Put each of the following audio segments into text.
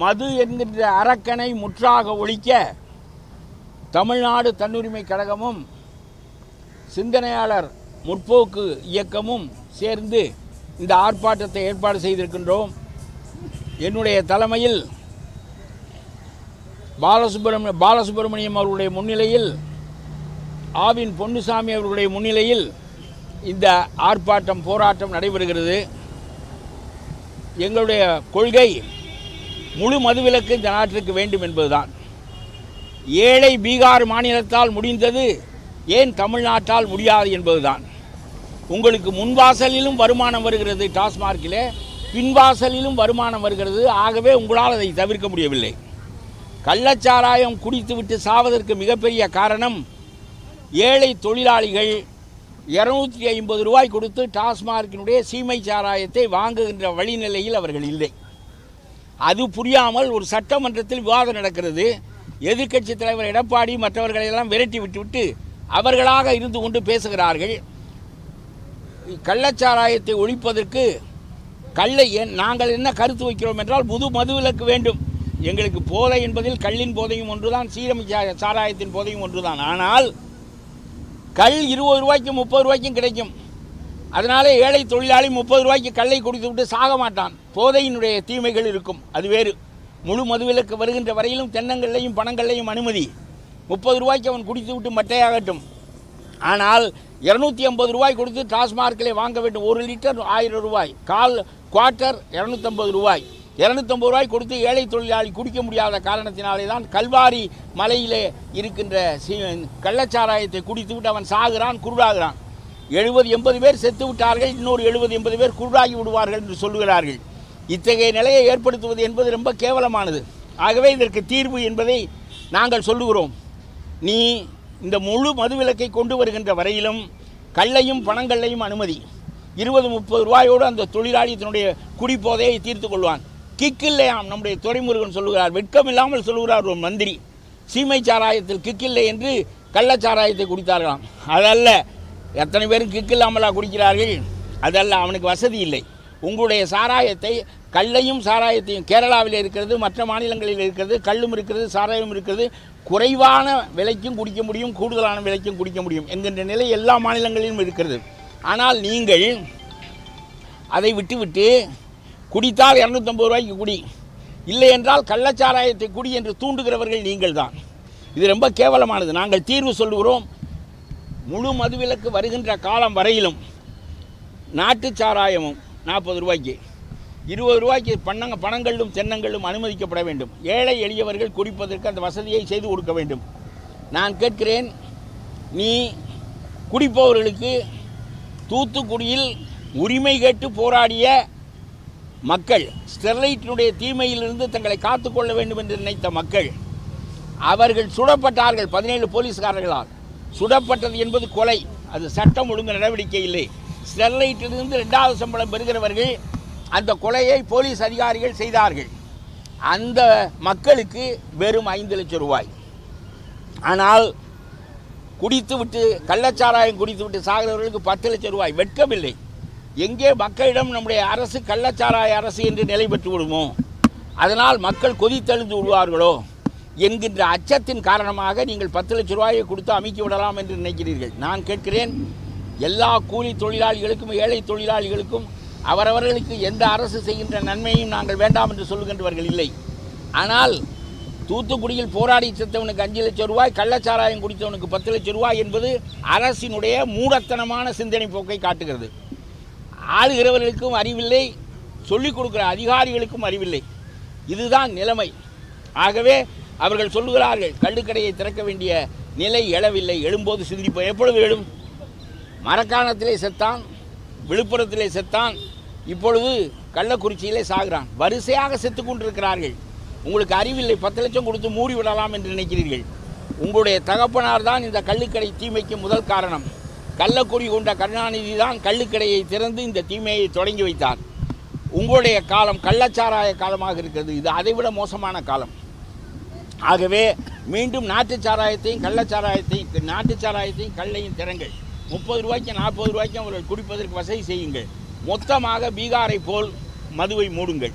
மது என்கின்ற அரக்கனை முற்றாக ஒழிக்க தமிழ்நாடு தன்னுரிமை கழகமும் சிந்தனையாளர் முற்போக்கு இயக்கமும் சேர்ந்து இந்த ஆர்ப்பாட்டத்தை ஏற்பாடு செய்திருக்கின்றோம். என்னுடைய தலைமையில் பாலசுப்ரமணிய பாலசுப்ரமணியம் அவர்களுடைய முன்னிலையில் ஆவின் பொன்னுசாமி அவர்களுடைய முன்னிலையில் இந்த ஆர்ப்பாட்டம் போராட்டம் நடைபெறுகிறது. எங்களுடைய கொள்கை முழு மதுவிலக்கு இந்த நாட்டிற்கு வேண்டும் என்பதுதான். ஏழை பீகார் மாநிலத்தால் முடிந்தது ஏன் தமிழ்நாட்டால் முடியாது என்பதுதான். உங்களுக்கு முன்வாசலிலும் வருமானம் வருகிறது டாஸ்மார்க்கிலே பின்வாசலிலும் வருமானம் வருகிறது ஆகவே உங்களால் அதை தவிர்க்க முடியவில்லை. கள்ளச்சாராயம் குடித்துவிட்டு சாவதற்கு மிகப்பெரிய காரணம் ஏழை தொழிலாளிகள் இரநூத்தி ஐம்பது ரூபாய் கொடுத்து டாஸ்மார்க்கினுடைய சீமை சாராயத்தை வாங்குகின்ற வழிநிலையில் அவர்கள் இல்லை. அது புரியாமல் ஒரு சட்டமன்றத்தில் விவாதம் நடக்கிறது. எதிர்க்கட்சி தலைவர் எடப்பாடி மற்றவர்களை எல்லாம் விரட்டி விட்டுவிட்டு அவர்களாக இருந்து கொண்டு பேசுகிறார்கள். கள்ளச்சாராயத்தை ஒழிப்பதற்கு கல்லை நாங்கள் என்ன கருத்து வைக்கிறோம் என்றால் புது மதுவிலக்கு வேண்டும். எங்களுக்கு போதை என்பதில் கள்ளின் போதையும் ஒன்றுதான் சீரமை சாராயத்தின் போதையும் ஒன்றுதான். ஆனால் கல் இருபது ரூபாய்க்கும் முப்பது ரூபாய்க்கும் கிடைக்கும். அதனாலே ஏழை தொழிலாளி முப்பது ரூபாய்க்கு கல்லை குடித்து விட்டு சாக மாட்டான். போதையினுடைய தீமைகள் இருக்கும். அது வேறு. முழு மதுவிலக்கு வருகின்ற வரையிலும் தென்னங்கள்லையும் பணங்கள்லையும் அனுமதி. முப்பது ரூபாய்க்கு அவன் குடித்து விட்டு மட்டையாகட்டும். ஆனால் இரநூத்தி ஐம்பது ரூபாய் கொடுத்து டாஸ்மார்க்கிலே வாங்க வேண்டும். ஒரு லிட்டர் ஆயிரம் ரூபாய். கால் குவார்ட்டர் இரநூத்தம்பது ரூபாய். இரநூத்தம்பது ரூபாய் கொடுத்து ஏழை தொழிலாளி குடிக்க முடியாத காரணத்தினாலே தான் கல்வாரி மலையிலே இருக்கின்ற கள்ளச்சாராயத்தை குடித்து விட்டு அவன் சாகுறான் குருடாகிறான். எழுபது எண்பது பேர் செத்து விட்டார்கள் இன்னொரு எழுபது எண்பது பேர் குருடாகி விடுவார்கள் என்று சொல்லுகிறார்கள். இத்தகைய நிலையை ஏற்படுத்துவது என்பது ரொம்ப கேவலமானது. ஆகவே இதற்கு தீர்வு என்பதை நாங்கள் சொல்லுகிறோம். நீ இந்த முழு மதுவிலக்கை கொண்டு வருகின்ற வரையிலும் கல்லையும் பணங்கள்லையும் அனுமதி. இருபது முப்பது ரூபாயோடு அந்த தொழிலாளி தன்னுடைய குடிப்போதையை தீர்த்து கொள்வான் கிக்கில்லையாம் நம்முடைய துறைமுருகன் சொல்லுகிறார். வெட்கம் இல்லாமல் சொல்லுகிறார் ஒரு மந்திரி. சீமை சாராயத்தில் கிக் இல்லை என்று கள்ளச்சாராயத்தை குடித்தார்களாம். அதல்ல எத்தனை பேரும் கிக்கு இல்லாமலா குடிக்கிறார்கள்? அதல்ல அவனுக்கு வசதி இல்லை. உங்களுடைய சாராயத்தை கல்லையும் சாராயத்தையும் கேரளாவில் இருக்கிறது மற்ற மாநிலங்களில் இருக்கிறது கல்லும் இருக்கிறது சாராயம் இருக்கிறது குறைவான விலைக்கும் குடிக்க முடியும் கூடுதலான விலைக்கும் குடிக்க முடியும் என்கின்ற நிலை எல்லா மாநிலங்களிலும் இருக்கிறது. ஆனால் நீங்கள் அதை விட்டுவிட்டு குடித்தால் இரநூத்தம்பது ரூபாய்க்கு குடி. இல்லை என்றால் கள்ளச்சாராயத்தை குடி என்று தூண்டுகிறவர்கள் நீங்கள் தான் இது ரொம்ப கேவலமானது. நாங்கள் தீர்வு சொல்லுகிறோம். முழு மதுவிலக்கு வருகின்ற காலம் வரையிலும் நாட்டுச் சாராயமும் நாற்பது ரூபாய்க்கு இருபது ரூபாய்க்கு பண்ணங்க பணங்களும் தென்னங்களும் அனுமதிக்கப்பட வேண்டும். ஏழை எளியவர்கள் குடிப்பதற்கு அந்த வசதியை செய்து கொடுக்க வேண்டும். நான் கேட்கிறேன் நீ குடிப்பவர்களுக்கு தூத்துக்குடியில் உரிமை கேட்டு போராடிய மக்கள் ஸ்டெர்லைட்டினுடைய தீமையிலிருந்து தங்களை காத்துக்கொள்ள வேண்டும் என்று நினைத்த மக்கள் அவர்கள் சுடப்பட்டார்கள் பதினேழு போலீஸ்காரர்களால். சுடப்பட்டது என்பது கொலை. அது சட்டம் ஒழுங்கு நடவடிக்கை இல்லை. ஸ்டெர்லைட்டிலிருந்து ரெண்டாவது சம்பளம் பெறுகிறவர்கள் அந்த கொலையை போலீஸ் அதிகாரிகள் செய்தார்கள். அந்த மக்களுக்கு வெறும் ஐந்து லட்சம் ரூபாய். ஆனால் குடித்து விட்டு கள்ளச்சாராயம் குடித்து விட்டு சாகிறவர்களுக்கு பத்து லட்சம் ரூபாய். வெட்கமில்லை. எங்கே மக்களிடம் நம்முடைய அரசு கள்ளச்சாராய அரசு என்று நிலை பெற்று விடுமோ அதனால் மக்கள் கொதித்தெழுந்து விடுவார்களோ? என்கின்ற அச்சத்தின் காரணமாக நீங்கள் பத்து லட்சம் ரூபாயை கொடுத்து அமைக்கி விடலாம் என்று நினைக்கிறீர்கள். நான் கேட்கிறேன் எல்லா கூலி தொழிலாளிகளுக்கும் ஏழை தொழிலாளிகளுக்கும் அவரவர்களுக்கு எந்த அரசு செய்கின்ற நன்மையும் நாங்கள் வேண்டாம் என்று சொல்லுகின்றவர்கள் இல்லை. ஆனால் தூத்துக்குடியில் போராடி செத்தவனுக்கு அஞ்சு லட்சம் ரூபாய் கள்ளச்சாராயம் குடித்தவனுக்கு பத்து லட்சம் ரூபாய் என்பது அரசினுடைய மூடத்தனமான சிந்தனை போக்கை காட்டுகிறது. ஆளுகிறவர்களுக்கும் அறிவில்லை சொல்லிக் கொடுக்கிற அதிகாரிகளுக்கும் அறிவில்லை. இதுதான் நிலைமை. ஆகவே அவர்கள் சொல்லுகிறார்கள் கள்ளுக்கடையை திறக்க வேண்டிய நிலை எழவில்லை எழும்போது சிந்திப்போம் எப்பொழுது எழும்? மரக்காணத்திலே செத்தான் விழுப்புரத்திலே செத்தான் இப்பொழுது கள்ளக்குறிச்சியிலே சாகிறான். வரிசையாக செத்து கொண்டிருக்கிறார்கள். உங்களுக்கு அறிவில்லை பத்து லட்சம் கொடுத்து மூடி விடலாம் என்று நினைக்கிறீர்கள். உங்களுடைய தகப்பனார் தான் இந்த கள்ளுக்கடை தீமைக்கு முதல் காரணம். கள்ளக்குறி கொண்ட கருணாநிதி தான் கள்ளுக்கடையை திறந்து இந்த தீமையை தொடங்கி வைத்தார். உங்களுடைய காலம் கள்ளச்சாராய காலமாக இருக்கிறது. இது அதைவிட மோசமான காலம். ஆகவே மீண்டும் நாட்டுச் சாராயத்தையும் கள்ளச்சாராயத்தையும் நாட்டுச் சாராயத்தையும் கள்ளையும் திறங்கள். முப்பது ரூபாய்க்கு நாற்பது ரூபாய்க்கு அவர்கள் குடிப்பதற்கு வசதி செய்யுங்கள். மொத்தமாக பீகாரை போல் மதுவை மூடுங்கள்.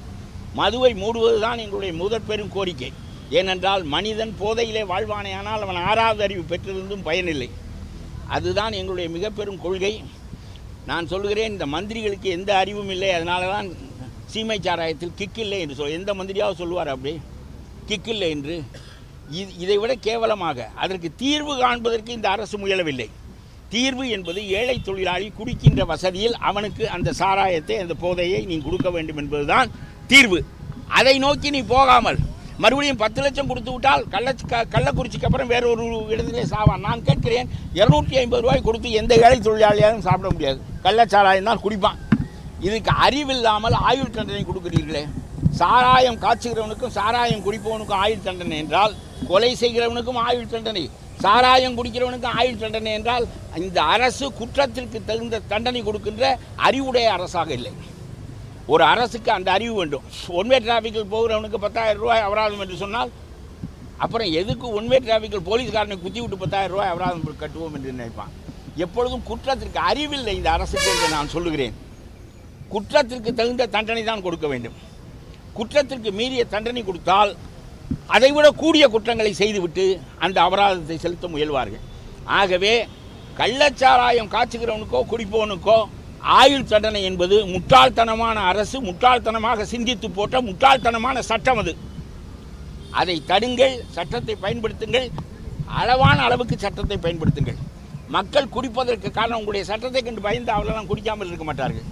மதுவை மூடுவது தான் எங்களுடைய முதற் பெரும் கோரிக்கை. ஏனென்றால் மனிதன் போதையிலே வாழ்வானேயானால் அவன் ஆறாவது அறிவு பெற்றிருந்தும் பயனில்லை. அதுதான் எங்களுடைய மிக பெரும் கொள்கை. நான் சொல்கிறேன் இந்த மந்திரிகளுக்கு எந்த அறிவும் இல்லை. அதனால தான் சீமை சாராயத்தில் கிக் இல்லை என்று சொல் எந்த மந்திரியாவது சொல்லுவார் அப்படி? கிக் இல்லை என்று. இது இதை விட கேவலமாக அதற்கு தீர்வு காண்பதற்கு இந்த அரசு முயலவில்லை. தீர்வு என்பது ஏழை தொழிலாளி குடிக்கின்ற வசதியில் அவனுக்கு அந்த சாராயத்தை அந்த போதையை நீ கொடுக்க வேண்டும் என்பதுதான் தீர்வு. அதை நோக்கி நீ போகாமல் மறுபடியும் பத்து லட்சம் கொடுத்து விட்டால் கள்ள கள்ளக்குறிச்சிக்கு அப்புறம் வேற ஒரு இடத்திலே சாவான். நான் கேட்கிறேன் இரநூத்தி ஐம்பது ரூபாய் கொடுத்து எந்த ஏழை தொழிலாளியாலும் சாப்பிட முடியாது. கள்ளச்சாராயம் தான் குடிப்பான். இதுக்கு அறிவில்லாமல் ஆயுள் தண்டனை கொடுக்குறீர்களே. சாராயம் காய்ச்சுகிறவனுக்கும் சாராயம் குடிப்பவனுக்கும் ஆயுள் தண்டனை என்றால் கொலை செய்கிறவனுக்கும் ஆயுள் தண்டனை. சாராயம் குடிக்கிறவனுக்கும் ஆயுள் தண்டனை என்றால் இந்த அரசு குற்றத்திற்கு தகுந்த தண்டனை கொடுக்கின்ற அறிவுடைய அரசாக இல்லை. ஒரு அரசுக்கு அந்த அறிவு வேண்டும். ஒன்வே டிராஃபிக்கில் போகிறவனுக்கு பத்தாயிரம் ரூபாய் அபராதம் என்று சொன்னால் அப்புறம் எதுக்கு ஒன்வே டிராஃபிக்கில் போலீஸ்காரனை குத்தி விட்டு பத்தாயிரம் ரூபாய் அபராதம் கட்டுவோம் என்று நினைப்பான்? எப்பொழுதும் குற்றத்திற்கு அறிவில்லை இந்த அரசுக்கு என்று நான் சொல்லுகிறேன். குற்றத்திற்கு தகுந்த தண்டனை தான் கொடுக்க வேண்டும். குற்றத்திற்கு மீறிய தண்டனை கொடுத்தால் அதைவிட கூடிய குற்றங்களை செய்துவிட்டு அந்த அபராதத்தை செலுத்த முயல்வார்கள். ஆகவே கள்ளச்சாராயம் காய்ச்சுகிறவனுக்கோ குடிப்பவனுக்கோ ஆயுள் தண்டனை என்பது முட்டாள்தனமான அரசு முட்டாள்தனமாக சிந்தித்து போட்ட முட்டாள்தனமான சட்டம் அது. அதை தடுங்கள் சட்டத்தை பயன்படுத்துங்கள் அளவான அளவுக்கு சட்டத்தை பயன்படுத்துங்கள். மக்கள் குடிப்பதற்கு காரணம் உங்களுடைய சட்டத்தை கண்டு பயந்து அவளெல்லாம் குடிக்காமல் இருக்க மாட்டார்கள்.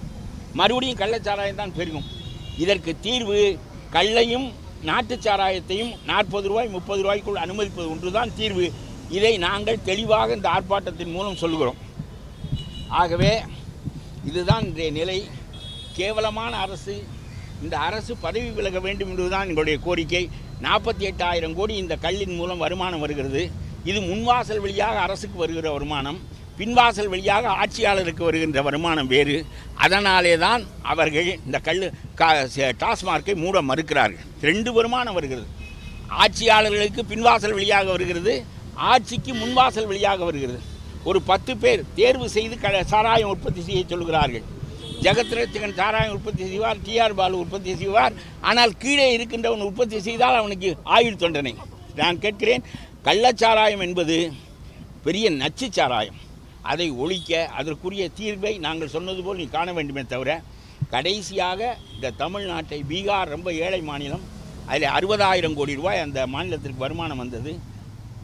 மறுபடியும் கள்ளச்சாராயம் தான் பெருகும். இதற்கு தீர்வு கள்ளையும் நாட்டுச் சாராயத்தையும் நாற்பது ரூபாய் முப்பது ரூபாய்க்குள் அனுமதிப்பது ஒன்றுதான் தீர்வு. இதை நாங்கள் தெளிவாக இந்த ஆர்ப்பாட்டத்தின் மூலம் சொல்கிறோம் ஆகவே இதுதான் இன்றைய நிலை. கேவலமான அரசு இந்த அரசு பதவி விலக வேண்டும் என்பதுதான் எங்களுடைய கோரிக்கை. நாற்பத்தி எட்டாயிரம் கோடி இந்த கல்லின் மூலம் வருமானம் வருகிறது. இது முன்வாசல் வழியாக அரசுக்கு வருகிற வருமானம். பின்வாசல் வழியாக ஆட்சியாளருக்கு வருகின்ற வருமானம் வேறு. அதனாலே தான் அவர்கள் இந்த கல் கா டாஸ்மார்க்கை மூட மறுக்கிறார்கள். ரெண்டு வருமானம் வருகிறது. ஆட்சியாளர்களுக்கு பின்வாசல் வழியாக வருகிறது ஆட்சிக்கு முன்வாசல் வழியாக வருகிறது. ஒரு பத்து பேர் தேர்வு செய்து க சாராயம் உற்பத்தி செய்ய சொல்கிறார்கள். ஜெகத்ரட்சகன் சாராயம் உற்பத்தி செய்வார் டிஆர் பாலு உற்பத்தி செய்வார். ஆனால் கீழே இருக்கின்றவன் உற்பத்தி செய்தால் அவனுக்கு ஆயுள் தொண்டனை. நான் கேட்கிறேன் கள்ளச்சாராயம் என்பது பெரிய நச்சு சாராயம் அதை ஒழிக்க அதற்குரிய தீர்வை நாங்கள் சொன்னது போல் நீ காண வேண்டுமே தவிர கடைசியாக இந்த தமிழ்நாட்டை பீகார் ரொம்ப ஏழை மாநிலம் அதில் அறுபதாயிரம் கோடி ரூபாய் அந்த மாநிலத்திற்கு வருமானம் வந்தது.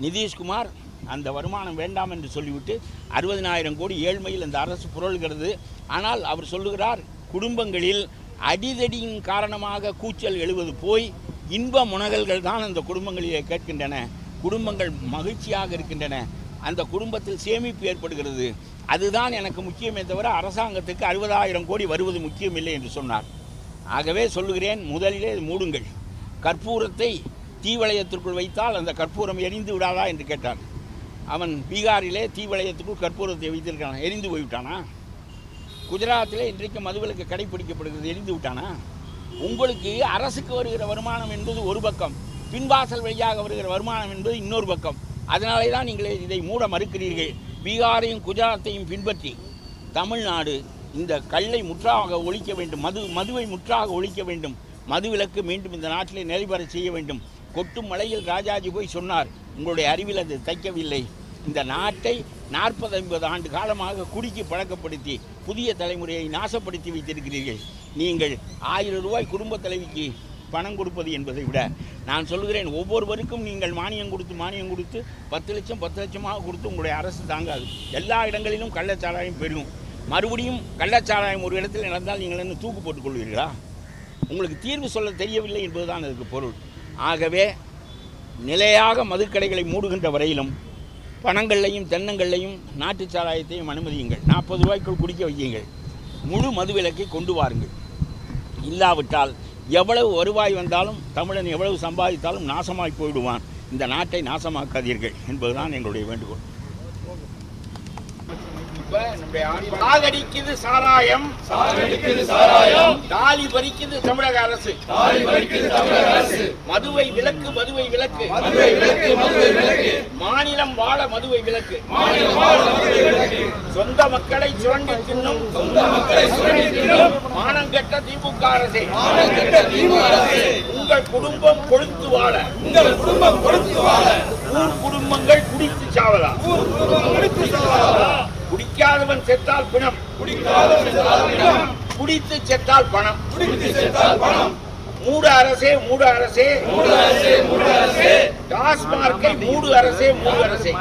நிதிஷ்குமார் அந்த வருமானம் வேண்டாம் என்று சொல்லிவிட்டு அறுபதினாயிரம் கோடி ஏழ்மையில் அந்த அரசு புரள்கிறது. ஆனால் அவர் சொல்லுகிறார் குடும்பங்களில் அடிதடியின் காரணமாக கூச்சல் எழுவது போய் இன்ப முனகல்கள் தான் அந்த குடும்பங்களிலே கேட்கின்றன. குடும்பங்கள் மகிழ்ச்சியாக இருக்கின்றன. அந்த குடும்பத்தில் சேமிப்பு ஏற்படுகிறது. அதுதான் எனக்கு முக்கியமே தவிர அரசாங்கத்துக்கு அறுபதாயிரம் கோடி வருவது முக்கியமில்லை என்று சொன்னார். ஆகவே சொல்லுகிறேன் முதலிலே மூடுங்கள். கற்பூரத்தை தீவளையத்திற்குள் வைத்தால் அந்த கற்பூரம் எரிந்து விடாதா என்று கேட்டார். அவன் பீகாரிலே தீவளையத்துக்குள் கற்பூரத்தை வைத்திருக்கான் எரிந்து போய்விட்டானா? குஜராத்திலே இன்றைக்கு மதுவிலக்கு கடைபிடிக்கப்படுகிறது. எரிந்து விட்டானா? உங்களுக்கு அரசுக்கு வருகிற வருமானம் என்பது ஒரு பக்கம். பின்வாசல் வழியாக வருகிற வருமானம் என்பது இன்னொரு பக்கம். அதனாலே தான் நீங்கள் இதை மூட மறுக்கிறீர்கள். பீகாரையும் குஜராத்தையும் பின்பற்றி தமிழ்நாடு இந்த கல்லை முற்றாக ஒழிக்க வேண்டும். மது மதுவை முற்றாக ஒழிக்க வேண்டும். மதுவிலக்கு மீண்டும் இந்த நாட்டிலே நிறைவேற செய்ய வேண்டும். கொட்டும் மலையில் ராஜாஜி போய் சொன்னார் உங்களுடைய அறிவில் அது தைக்கவில்லை. இந்த நாட்டை நாற்பது ஐம்பது ஆண்டு காலமாக குடிக்கு பழக்கப்படுத்தி புதிய தலைமுறையை நாசப்படுத்தி வைத்திருக்கிறீர்கள். நீங்கள் ஆயிரம் ரூபாய் குடும்ப தலைவிக்கு பணம் கொடுப்பது என்பதை விட நான் சொல்கிறேன் ஒவ்வொருவருக்கும் நீங்கள் மானியம் கொடுத்து மானியம் கொடுத்து பத்து லட்சம் பத்து லட்சமாக கொடுத்து உங்களுடைய அரசு தாங்காது. எல்லா இடங்களிலும் கள்ளச்சாராயம் பெருகும் மறுபடியும் கள்ளச்சாராயம் ஒரு இடத்தில் நடந்தால் நீங்கள் என்ன தூக்கு போட்டுக் கொள்வீர்களா? உங்களுக்கு தீர்வு சொல்ல தெரியவில்லை என்பதுதான் அதுக்கு பொருள். ஆகவே நிலையாக மதுக்கடைகளை மூடுகின்ற வரையிலும் பணங்கள்லையும் தென்னங்கள்லையும் நாட்டுச் சாராயத்தையும் அனுமதியுங்கள். நாற்பது ரூபாய்க்குள் குடிக்க வையுங்கள். முழு மதுவிலக்கை கொண்டு வாருங்கள். இல்லாவிட்டால் எவ்வளவு வருவாய் வந்தாலும் தமிழன் எவ்வளவு சம்பாதித்தாலும் நாசமாய் போயிடுவான். இந்த நாட்டை நாசமாக்காதீர்கள் என்பதுதான் எங்களுடைய வேண்டுகோள். சாகடிக்குது சாராயம். சாகடிக்குது சாராயம். தாலி பறிக்குது தமிழக அரசு. தாலி பறிக்குது தமிழக அரசு. மதுவை விலக்கு மதுவை விலக்கு. மதுவை விலக்கு மதுவை விலக்கு. மாநிலம் வாழ மதுவை விலக்கு. மாநிலம் வாழ மதுவை விலக்கு. சொந்த மக்களை சுரண்டி தின்னும். சொந்த மக்களை சுரண்டி தின்னும். மானங்கெட்ட திமுக அரசே. மானங்கெட்ட திமுக அரசு. உங்கள் குடும்பம் கொழுத்து வாழ. உங்கள் குடும்பம் கொடுத்து வாழ. ஊர் குடும்பங்கள் குடித்து சாவதா. ஊர் குடும்பம் கொடுத்து சாவதா. குடிக்காதவன் செத்தால் பிணம். குடிக்காதவன் குடித்து செத்தால் பணம். குடித்து செத்தால் பணம். மூடு அரசே மூடு அரசே. மூடு அரசே மூடு அரசே. டாஸ்மார்க்கை மூடு அரசே மூடு அரசே.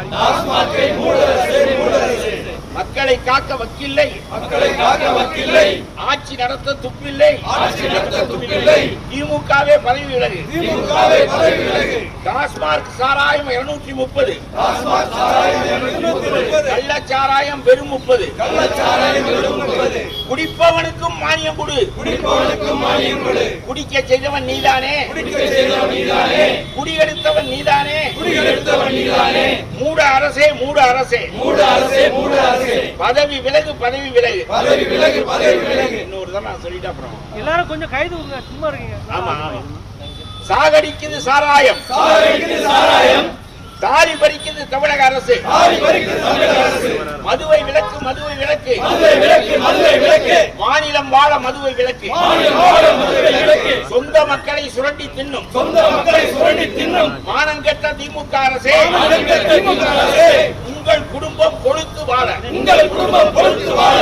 மக்களை காக்க வக்கில்லை. மக்களை காக்க வக்கில்லை. ஆட்சி நடத்த துப்பில்லை. ஆட்சி நடத்த துப்பில்லை. திமுகவே பதவி விலகு. திமுகவை பதவி விலகு. டாஸ்மார்க் சாராயம் இருநூற்றி முப்பது. டாஸ்மாக் சாராயம் இருநூத்தி முப்பது. கள்ளச்சாராயம் வெறும் முப்பது. கள்ளச்சாராயம் வெறும் முப்பது. குடிப்பவனுக்கும் மானியம் கொடு. குடிப்பவனுக்கும் மானியம் கொடு. குடிக்க செய்தவன் நீதானே. குடிக்க செய்தவன் நீதானே. குடியெடுத்தவன் நீதானே. குடியெடுத்தவன் நீதானே. மூட அரசே மூட அரசே. மூடு அரசே மூடு அரசே. பதவி விலகு பதவி விலகு. பதவி விலகு பதவி விலகு. இன்னொரு தான் நான் சொல்லிட்டு அப்புறம். எல்லாரும் கொஞ்சம் கைது விடுங்க சும்மா இருக்கீங்க. ஆமா சாகடிக்குது சாராயம். சாராயத்துக்கு சாராயம். தாலி பறிக்குது தமிழக அரசு. மதுவை விலக்கு மதுவை விலக்கு. மாநிலம் வாழ மதுவை விலக்கு. சொந்த மக்களை சுரண்டி தின்னும். சொந்த மக்களை சுரண்டி தின்னும். மானங்கெட்ட திமுக அரசே. உங்கள் குடும்பம் கொழுத்து வாழ. உங்கள் குடும்பம் பொறுத்து வாழ.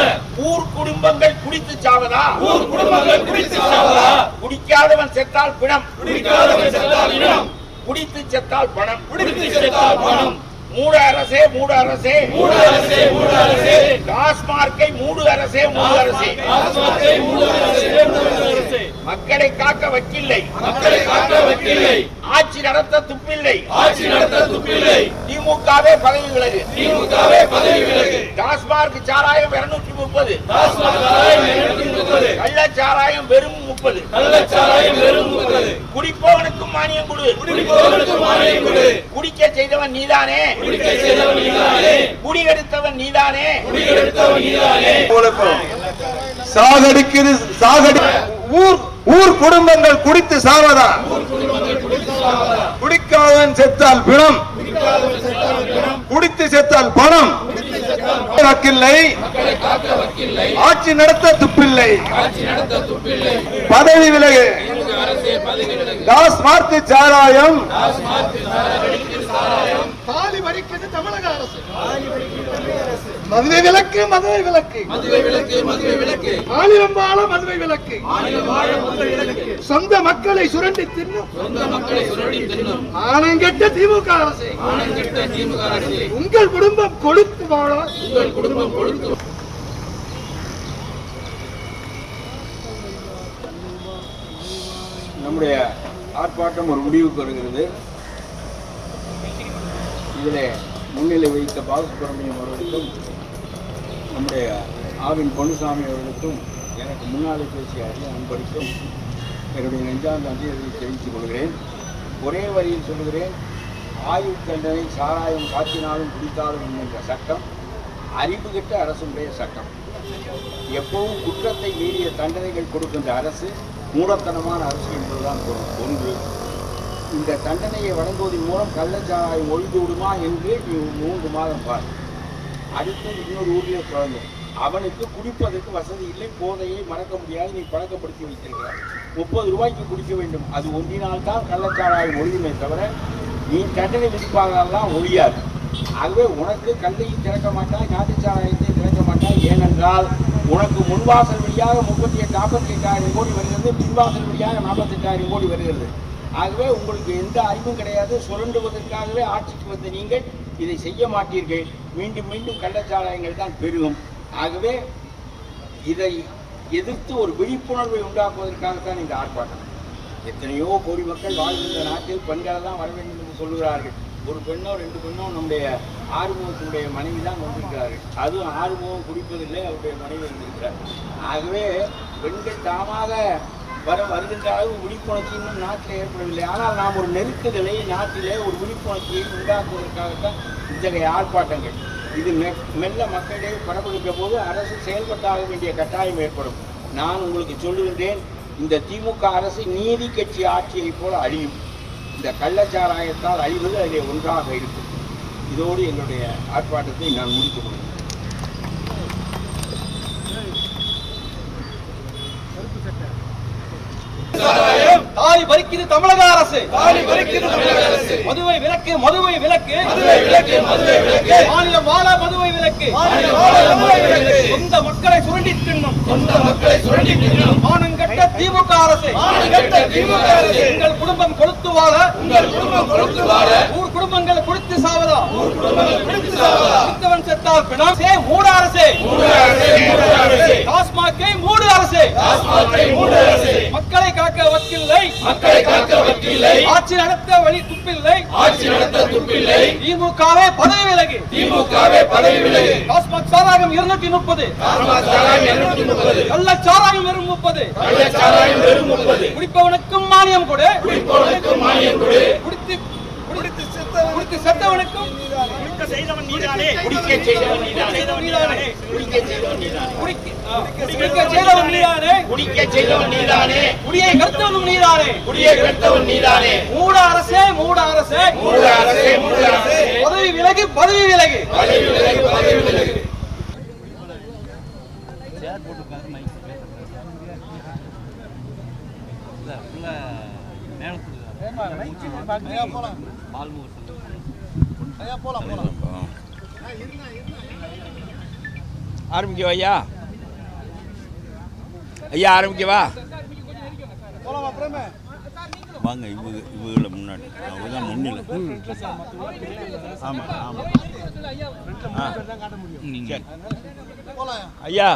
ஊர் குடும்பங்கள் குடித்து சாவதா? ஊர் குடும்பங்கள் குடித்து சாவதா? குடிக்காதவன் செத்தால் பிணம். குடிக்காதவன் செத்தால் இனம் குடித்து செத்தால் பணம். குடித்து செத்தால் பணம். மூட அரசே மூட அரசே. மூடு அரசே மூடு அரசே. டாஸ்மார்க்கை மூடு அரசே மூடு அரசே. டாஸ்மாகை மூடு அரசே மூடு அரசே. மக்களை காக்க வக்கில்லை. மக்களை காக்க வக்கில்லை. ஆட்சி நடத்த துப்பில்லை. ஆட்சி நடத்த துப்பில்லை. திமுகவே பதவி விலகு. திமுகவே பதவி விலகு. டாஸ்மார்க் சாராயம் இருநூற்றி முப்பது. டாஸ்மாக் சாராயம் இருநூத்தி முப்பது. கள்ளச்சாராயம் வெறும் முப்பது கள்ளச்சாராயம் குடிப்பவனுக்கும் மானியம் கொடு. மானியம் கொடு. குடிக்க செய்தவன் நீதானே. குடிக்க செய்தவன் நீதானே. குடியெடுத்தவன் நீதானே. குடியெடுத்தவன் நீதானே. சாகடிக்குது சாகடி ஊர் ஊர் குடும்பங்கள் குடித்து சாவதா? குடிக்காதவன் செத்தால் பிணம். குடித்து செத்தால் பணம். வக்கில்லை ஆட்சி நடத்த துப்பில்லை. பதவி விலகு. டாஸ்மார்க் சாராயம். தாலி வரிக்குது தமிழக அரசு. மதுவை விலக்கு மதுவை விலக்கு மதுவை விலக்கு மதுவை விலக்கு மாநிலம் வாழ மதுவை விலக்கு சொந்த மக்களை சுரண்டி தின்னும். சொந்த மக்களை சுரண்டி தின்னும். ஆனங்கெட்ட திமுக அரசு. ஆனங்கெட்ட திமுக அரசு. உங்கள் குடும்பம் கொழுத்து வாழ. உங்கள் குடும்பம் கொடுத்து நம்முடைய ஆர்ப்பாட்டம் ஒரு முடிவுக்கு வருகிறது. இதில் முன்னிலை வைத்த பாலசுப்ரமணியம் அவர்களுக்கும் நம்முடைய ஆவின் பொன்னுசாமி அவர்களுக்கும் எனக்கு முன்னாலே பேசிய அரிய நண்பருக்கும் என்னுடைய நெஞ்சார்ந்த நன்றியை தெரிவித்துக் கொள்கிறேன். ஒரே வரியில் சொல்லுகிறேன் ஆயுள் தண்டனை சாராயம் காத்தினாலும் குடித்தாலும் என்கின்ற சட்டம் அறிவு கெட்ட அரசுடைய சட்டம். எப்பவும் குற்றத்தை மீறிய தண்டனைகள் கொடுக்கின்ற அரசு மூடத்தனமான அரசு என்பதுதான் ஒன்று இந்த தண்டனையை வழங்குவதன் மூலம் கள்ளச்சாராய் ஒழிந்து விடுமா என்று நீ மூன்று மாதம் பார். அடுத்து இன்னொரு ஊரில் குழந்தை. அவனுக்கு குடிப்பதற்கு வசதி இல்லை போதையை மறக்க முடியாது நீ பழக்கப்படுத்தி வைத்திருக்கிறாய். முப்பது ரூபாய்க்கு குடிக்க வேண்டும். அது ஒன்றினால் தான் கள்ளச்சாராயம் ஒழியுமே தவிர நீ தண்டனை விதிப்பாகலாம் ஒழியாது. ஆகவே உனக்கு கல்லையும் திறக்க மாட்டாய் நாட்டுச்சாராயத்தையும் திறக்க மாட்டாய். ஏனென்றால் உனக்கு முன்வாசல் வழியாக முப்பத்தி எட்டு நாற்பத்தி எட்டாயிரம் கோடி வருகிறது பின்வாசல் வழியாக நாற்பத்தெட்டாயிரம் கோடி வருகிறது. ஆகவே உங்களுக்கு எந்த அறிவும் கிடையாது. சுரண்டுவதற்காகவே ஆட்சிக்கு வந்த நீங்கள் இதை செய்ய மாட்டீர்கள். மீண்டும் மீண்டும் கள்ளச்சாராயங்கள் தான் பெருகும். ஆகவே இதை எதிர்த்து ஒரு விழிப்புணர்வை உண்டாக்குவதற்காகத்தான் இந்த ஆர்ப்பாட்டம். எத்தனையோ கோடி மக்கள் வாழ்கின்ற நாட்டில் பெண்களை தான் வர வேண்டும் என்று சொல்லுகிறார்கள். ஒரு பெண்ணோ ரெண்டு பெண்ணோ நம்முடைய ஆறுமுகத்தினுடைய மனைவி தான் வந்திருக்கிறார்கள். அதுவும் ஆறுமுகம் குடிப்பதில்லை அவருடைய மனைவி வந்திருக்கிறார். ஆகவே பெண்கள் தாமாக வர வருகின்ற அளவு விழிப்புணர்ச்சி இன்னும் நாட்டில் ஏற்படவில்லை. ஆனால் நாம் ஒரு நெருக்குதலை நாட்டிலே ஒரு விழிப்புணர்ச்சியை உண்டாக்குவதற்காகத்தான் இத்தகைய ஆர்ப்பாட்டங்கள். இது மெ- மெல்ல மக்களிடையே பரப்படுகிற போது அரசு செயல்பட்டாக வேண்டிய கட்டாயம் ஏற்படும். நான் உங்களுக்கு சொல்லுகின்றேன் இந்த திமுக அரசு நீதி கட்சி ஆட்சியைப் போல அழியும். இந்த கள்ளச்சாராயத்தால் அழிவது அதிலே ஒன்றாக இருக்கும். இதோடு என்னுடைய ஆர்ப்பாட்டத்தை நான் முடித்துக் கொள்கிறேன். தாலி பறிக்குது தமிழக அரசு. தாலி பறிக்கிறது தமிழக அரசு. மதுவை விலக்கு மதுவை விலக்கு. மதுவை விலக்கு மதுவை விலக்கு. மாநிலம் வாழ மதுவை விலக்கு. மாநிலம் வாழ மதுவை விலக்கு. சொந்த மக்களை சுரண்டி தின்னும். சொந்த மக்களை சுரண்டி தின்னும். மானங்கட்ட திமுக அரசு. மானங்கெட்ட திமுக அரசு. எங்கள் குடும்பம் கொளுத்து வாழ. உங்கள் குடும்பம் கொடுத்து வாழ. ஊர் குடும்பங்கள் குடித்து சாவதா? கிறிஸ்தவன் செத்தால் பிணம். சே மூட அரசு. டாஸ்மாகை மூடு அரசு. மக்களை காக்க வக்கில்லை. மக்களை காக்க வக்கில்லை. ஆட்சி நடத்த வழி துப்பில்லை. ஆட்சி நடத்த துப்பில்லை. திமுகவே பதவி விலகு. திமுகவே பதவி விலகு. டாஸ்மாக் சாராகம் இருநூத்தி முப்பது. டாஸ்மாக் சாராயம் வெறும் முப்பது. குடிப்பவனுக்கும் மானியம் கொடு. குடிப்பவனுக்கு மானியம் கொடு. குடித்து செத்தவனுக்கும் குடிக்க செய்தவன் நீதானே. குடிக்க செய்தவன் நீதானே. குடிக்க செய்தவன் நீதானே. குடிக்க குடிக்க செய்தவன் நீதானே. குடிக்க செய்தவன் நீதானே. குடியை கருத்தவனும் நீதானே. குடியை கெடுத்தவன் நீதானே. மூட அரசே மூட அரசே. மூடு அரசே மூடு அரசே. பதவி விலகு பதவி விலகு. பதவி விலகு பதவி விலகு. ஆரம்பிக்கவா ஐயா ஐயா ஆரம்பிக்கவா வாங்க இவங்க இவங்கள முன்னாடி அவங்க தான் முன்னிலை ஆமாம் ஆமாம் நீங்கள் ஐயா